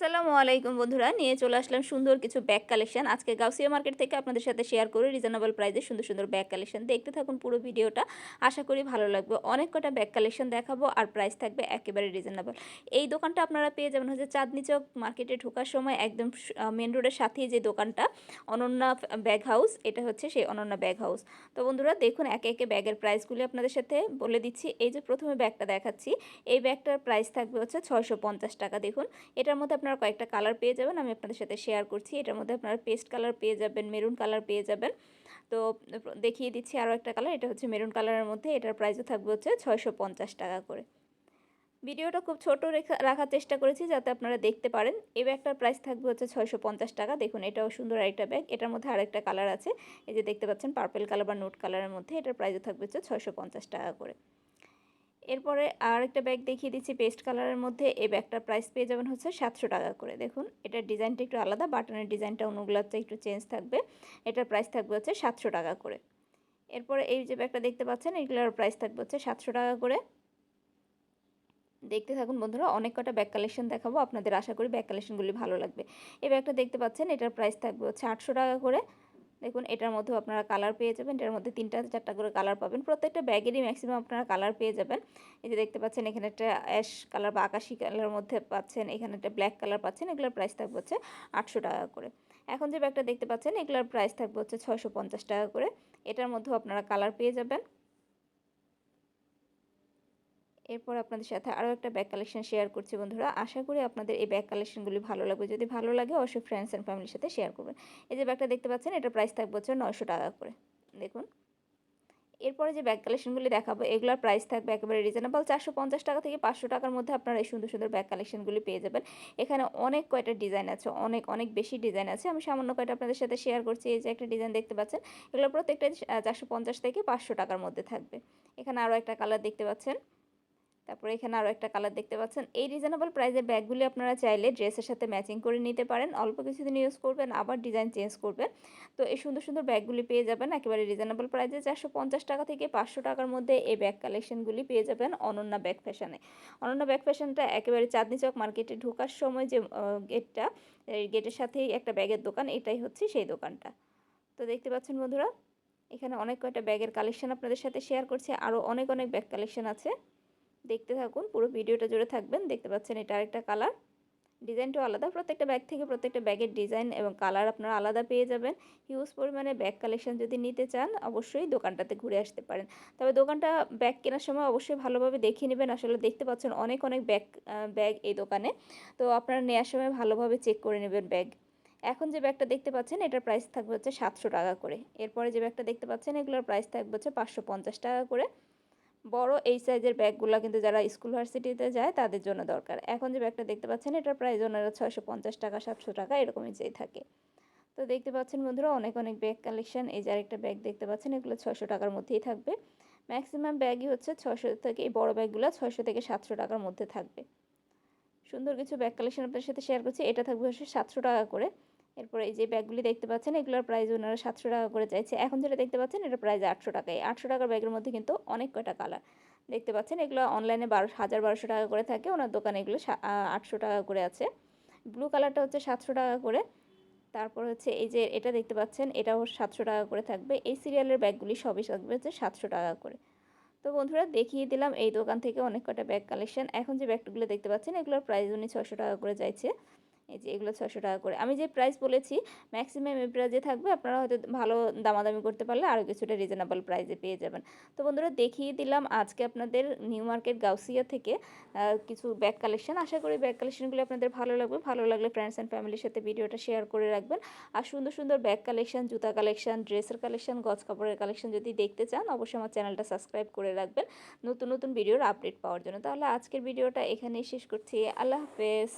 আসসালামু আলাইকুম বন্ধুরা, নিয়ে চলে আসলাম সুন্দর কিছু ব্যাগ কালেকশন আজকে গাউসিয়া মার্কেট থেকে আপনাদের সাথে শেয়ার করে রিজনেবল প্রাইসে সুন্দর সুন্দর ব্যাগ কালেকশন দেখতে থাকুন পুরো ভিডিওটা, আশা করি ভালো লাগবে। অনেক কটা ব্যাগ কালেকশন দেখাবো আর প্রাইস থাকবে একেবারে রিজনেবল এই দোকানটা আপনারা পেয়ে যাবেন হচ্ছে চাঁদনি চক মার্কেটে ঢোকার সময় একদম মেন রোডের সাথেই যে দোকানটা, অনন্যা ব্যাগ হাউস এটা হচ্ছে সেই অনন্যা ব্যাগ হাউস তো বন্ধুরা, দেখুন একে একে ব্যাগের প্রাইসগুলি আপনাদের সাথে বলে দিচ্ছি। এই যে প্রথমে ব্যাগটা দেখাচ্ছি, এই ব্যাগটার প্রাইস থাকবে হচ্ছে ছয়শো পঞ্চাশ টাকা। দেখুন, এটার মধ্যে আপনারা কয়েকটা কালার পেয়ে যাবেন, আমি আপনাদের সাথে শেয়ার করছি। এটার মধ্যে আপনারা পেস্ট কালার পেয়ে যাবেন মেরুন কালার পেয়ে যাবেন। তো, দেখিয়ে দিচ্ছি আরও একটা কালার এটা হচ্ছে মেরুন কালারের মধ্যে, এটার প্রাইসও থাকবে হচ্ছে ছয়শো পঞ্চাশ টাকা করে। ভিডিওটা খুব ছোটো রেখা, রাখার চেষ্টা করেছি যাতে আপনারা দেখতে পারেন। এই ব্যাগটার প্রাইস থাকবে হচ্ছে ছয়শো পঞ্চাশ টাকা। দেখুন, এটাও সুন্দর আরেকটা ব্যাগ এটার মধ্যে আরেকটা কালার আছে। এই যে দেখতে পাচ্ছেন পার্পেল কালার বা নোট কালারের মধ্যে, এটার প্রাইসও থাকবে হচ্ছে ছয়শো পঞ্চাশ টাকা করে। এরপরে আর একটা ব্যাগ দেখিয়ে দিচ্ছি পেস্ট কালারের মধ্যে। এই ব্যাগটার প্রাইস পেয়ে যাবেন হচ্ছে সাতশো টাকা করে। দেখুন, এটার ডিজাইনটা একটু আলাদা বাটনের ডিজাইনটা অনুগুলাতে একটু চেঞ্জ থাকবে। এটার প্রাইস থাকবে হচ্ছে সাতশো টাকা করে। এরপরে এই যে ব্যাগটা দেখতে পাচ্ছেন, এগুলোর প্রাইস থাকবে হচ্ছে সাতশো টাকা করে। দেখতে থাকুন বন্ধুরা, অনেক কটা ব্যাগ কালেকশন দেখাবো। আপনাদের আশা করি ব্যাগ কালেকশনগুলি ভালো লাগবে। এই ব্যাগটা দেখতে পাচ্ছেন, এটার প্রাইস থাকবে হচ্ছে আটশো টাকা করে। দেখুন, এটার মধ্যেও আপনারা কালার পেয়ে যাবেন। এটার মধ্যে তিনটা চারটা করে কালার পাবেন। প্রত্যেকটা ব্যাগেরই ম্যাক্সিমাম আপনারা কালার পেয়ে যাবেন। এই যে দেখতে পাচ্ছেন, এখানে একটা অ্যাশ কালার বা আকাশি কালার মধ্যে পাচ্ছেন, এখানে একটা ব্ল্যাক কালার পাচ্ছেন, এগুলোর প্রাইস থাকবে হচ্ছে আটশো টাকা করে। এখন যে ব্যাগটা দেখতে পাচ্ছেন, এগুলোর প্রাইস থাকবে হচ্ছে ছয়শো পঞ্চাশ টাকা করে। এটার মধ্যেও আপনারা কালার পেয়ে যাবেন। এরপর আপনাদের সাথে আরও একটা ব্যাগ কালেকশন শেয়ার করছি বন্ধুরা। আশা করি আপনাদের এই ব্যাগ কালেকশনগুলি ভালো লাগবে। যদি ভালো লাগে, অবশ্যই ফ্রেন্ডস অ্যান্ড ফ্যামিলির সাথে শেয়ার করবেন। এই যে ব্যাগটা দেখতে পাচ্ছেন এটা প্রাইস থাকবে হচ্ছে নয়শো টাকা করে। দেখুন। এরপরে যে ব্যাগ কালেকশনগুলি দেখাবো, এগুলোর প্রাইস থাকবে একেবারে রিজনেবল চারশো পঞ্চাশ টাকা থেকে পাঁচশো টাকার মধ্যে আপনারা এই সুন্দর সুন্দর ব্যাগ কালেকশনগুলি পেয়ে যাবেন। এখানে অনেক কয়টা ডিজাইন আছে, অনেক অনেক বেশি ডিজাইন আছে। আমি সামান্য কয়টা আপনাদের সাথে শেয়ার করছি, এই যে একটা ডিজাইন দেখতে পাচ্ছেন, এগুলো প্রত্যেকটা চারশো পঞ্চাশ থেকে পাঁচশো টাকার মধ্যে থাকবে। এখানে আরও একটা কালার দেখতে পাচ্ছেন। তারপরে এখানে আরও একটা কালার দেখতে পাচ্ছেন। এই রিজনেবল প্রাইসের ব্যাগগুলি আপনারা চাইলে ড্রেসের সাথে ম্যাচিং করে নিতে পারেন। অল্প কিছুদিন ইউজ করবেন, আবার ডিজাইন চেঞ্জ করবেন। তো এই সুন্দর সুন্দর ব্যাগগুলি পেয়ে যাবেন। একেবারে রিজনেবল প্রাইসে চারশো পঞ্চাশ টাকা থেকে পাঁচশো টাকার মধ্যে এই ব্যাগ কালেকশনগুলি পেয়ে যাবেন অনন্যা ব্যাগ ফ্যাশনে অনন্যা ব্যাগ ফ্যাশনটা একেবারে চাঁদনি চক মার্কেটে ঢোকার সময় যে গেটটা এই গেটের সাথেই একটা ব্যাগের দোকান, এটাই হচ্ছে সেই দোকানটা। তো দেখতে পাচ্ছেন বন্ধুরা, এখানে অনেক কয়টা ব্যাগের কালেকশন আপনাদের সাথে শেয়ার করছে। আরও অনেক অনেক ব্যাগ কালেকশন আছে। দেখতে থাকুন, পুরো ভিডিওটা জুড়ে থাকবেন। দেখতে পাচ্ছেন এটা আরেকটা কালার ডিজাইনটাও আলাদা। প্রত্যেকটা ব্যাগ থেকে প্রত্যেকটা ব্যাগের ডিজাইন এবং কালার আপনারা আলাদা পেয়ে যাবেন। হিউজ পরিমাণে ব্যাগ কালেকশন যদি নিতে চান, অবশ্যই দোকানটাতে ঘুরে আসতে পারেন। তবে দোকানটা ব্যাগ কেনার সময় অবশ্যই ভালোভাবে দেখিয়ে নেবেন। আসলে দেখতে পাচ্ছেন অনেক অনেক ব্যাগ ব্যাগ এই দোকানে। তো আপনারা নেওয়ার সময় ভালোভাবে চেক করে নেবেন ব্যাগ এখন যে ব্যাগটা দেখতে পাচ্ছেন, এটার প্রাইস থাকবে হচ্ছে সাতশো টাকা করে। এরপরে যে ব্যাগটা দেখতে পাচ্ছেন, এগুলোর প্রাইস থাকবে হচ্ছে পাঁচশো পঞ্চাশ টাকা করে। বড় এই সাইজের ব্যাগগুলো কিন্তু যারা স্কুল ভার্সিটিতে যায়, তাদের জন্য দরকার। এখন যে ব্যাগটা দেখতে পাচ্ছেন, এটার প্রাইস ওনারা ছয়শো পঞ্চাশ টাকা, সাতশো টাকা, এরকমই যেই থাকে। তো দেখতে পাচ্ছেন বন্ধুরা, অনেক অনেক ব্যাগ কালেকশন এই যে আরেকটা ব্যাগ দেখতে পাচ্ছেন, এগুলো ছয়শো টাকার মধ্যেই থাকবে। ম্যাক্সিমাম ব্যাগই হচ্ছে ছশো থেকে, এই বড়ো ব্যাগগুলো ছয়শো থেকে সাতশো টাকার মধ্যে থাকবে। সুন্দর কিছু ব্যাগ কালেকশন আপনার সাথে শেয়ার করছি। এটা থাকবে হচ্ছে সাতশো টাকা করে। এরপর এই যে ব্যাগগুলি দেখতে পাচ্ছেন, এগুলোর প্রাইস ওনারা সাতশো টাকা করে চাইছে। এখন যেটা দেখতে পাচ্ছেন, এটা প্রাইস আটশো টাকায়। আটশো টাকার ব্যাগের মধ্যে কিন্তু অনেক কয়টা কালার দেখতে পাচ্ছেন। এগুলো অনলাইনে বারো, হাজার বারোশো টাকা করে থাকে। ওনার দোকানে এগুলো আটশো টাকা করে আছে। ব্লু কালারটা হচ্ছে সাতশো টাকা করে। তারপর হচ্ছে এই যে এটা দেখতে পাচ্ছেন, এটাও সাতশো টাকা করে থাকবে। এই সিরিয়ালের ব্যাগগুলি সবই থাকবে হচ্ছে সাতশো টাকা করে। তো বন্ধুরা, দেখিয়ে দিলাম এই দোকান থেকে অনেক কটা ব্যাগ কালেকশন এখন যে ব্যাগগুলো দেখতে পাচ্ছেন, এগুলোর প্রাইস উনি ছশো টাকা করে যাইছে এই যে এগুলো ছশো টাকা করে। আমি যে প্রাইস বলেছি ম্যাক্সিমাম এই প্রাইজে থাকবে, আপনারা হয়তো ভালো দামাদামি করতে পারলে আরও কিছুটা রিজনেবল প্রাইজে পেয়ে যাবেন। তো বন্ধুরা, দেখিয়ে দিলাম আজকে আপনাদের নিউ মার্কেট গাউসিয়া থেকে কিছু ব্যাগ কালেকশন আশা করি ব্যাগ কালেকশনগুলো আপনাদের ভালো লাগবে। ভালো লাগলে ফ্রেন্ডস অ্যান্ড ফ্যামিলির সাথে ভিডিওটা শেয়ার করে রাখবেন। আর সুন্দর সুন্দর ব্যাগ কালেকশন জুতা কালেকশন ড্রেসের কালেকশন গজ কাপড়ের কালেকশন যদি দেখতে চান, অবশ্যই আমার চ্যানেলটা সাবস্ক্রাইব করে রাখবেন। নতুন নতুন ভিডিওর আপডেট পাওয়ার জন্য। তাহলে আজকের ভিডিওটা এখানেই শেষ করছি। আল্লাহ হাফেজ।